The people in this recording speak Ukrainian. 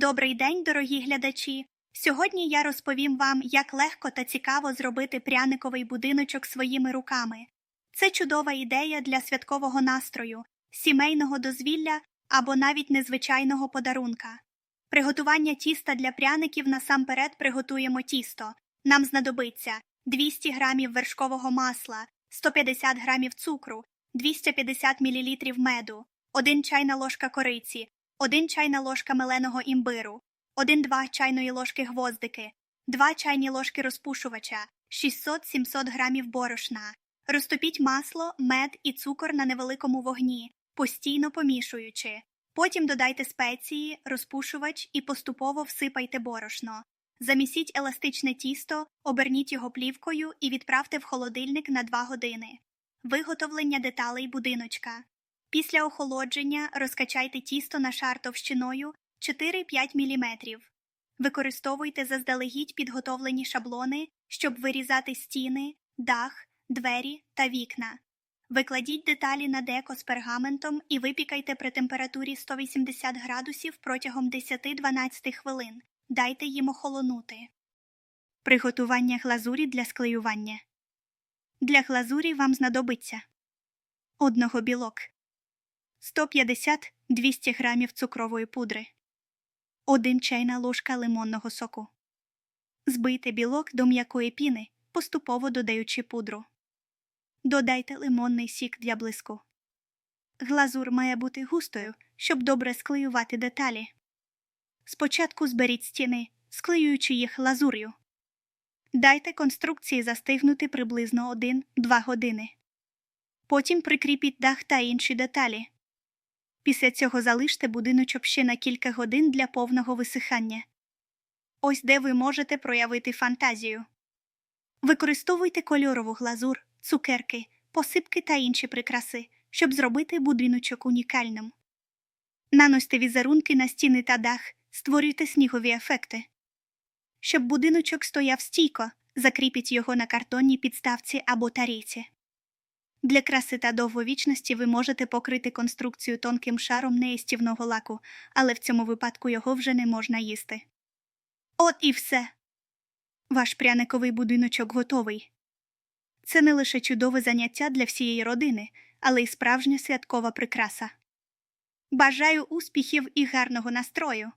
Добрий день, дорогі глядачі! Сьогодні я розповім вам, як легко та цікаво зробити пряниковий будиночок своїми руками. Це чудова ідея для святкового настрою, сімейного дозвілля або навіть незвичайного подарунка. Приготування тіста для пряників насамперед приготуємо тісто. Нам знадобиться 200 г вершкового масла, 150 г цукру, 250 мл меду, 1 чайна ложка кориці, 1 чайна ложка меленого імбиру, 1-2 чайної ложки гвоздики, 2 чайні ложки розпушувача, 600-700 грамів борошна. Розтопіть масло, мед і цукор на невеликому вогні, постійно помішуючи. Потім додайте спеції, розпушувач і поступово всипайте борошно. Замісіть еластичне тісто, оберніть його плівкою і відправте в холодильник на 2 години. Виготовлення деталей будиночка. Після охолодження розкачайте тісто на шар товщиною 4-5 мм. Використовуйте заздалегідь підготовлені шаблони, щоб вирізати стіни, дах, двері та вікна. Викладіть деталі на деко з пергаментом і випікайте при температурі 180 градусів протягом 10-12 хвилин. Дайте їм охолонути. Приготування глазурі для склеювання. Для глазурі вам знадобиться одного білок, 150-200 грамів цукрової пудри, 1 чайна ложка лимонного соку. Збийте білок до м'якої піни, поступово додаючи пудру. Додайте лимонний сік для блиску. Глазур має бути густою, щоб добре склеювати деталі. Спочатку зберіть стіни, склеюючи їх лазур'ю. Дайте конструкції застигнути приблизно 1-2 години. Потім прикріпіть дах та інші деталі. Після цього залиште будиночок ще на кілька годин для повного висихання. Ось де ви можете проявити фантазію. Використовуйте кольорову глазур, цукерки, посипки та інші прикраси, щоб зробити будиночок унікальним. Наносьте візерунки на стіни та дах, створюйте снігові ефекти. Щоб будиночок стояв стійко, закріпіть його на картонній підставці або тарійці. Для краси та довговічності ви можете покрити конструкцію тонким шаром неїстівного лаку, але в цьому випадку його вже не можна їсти. От і все. Ваш пряниковий будиночок готовий. Це не лише чудове заняття для всієї родини, але й справжня святкова прикраса. Бажаю успіхів і гарного настрою!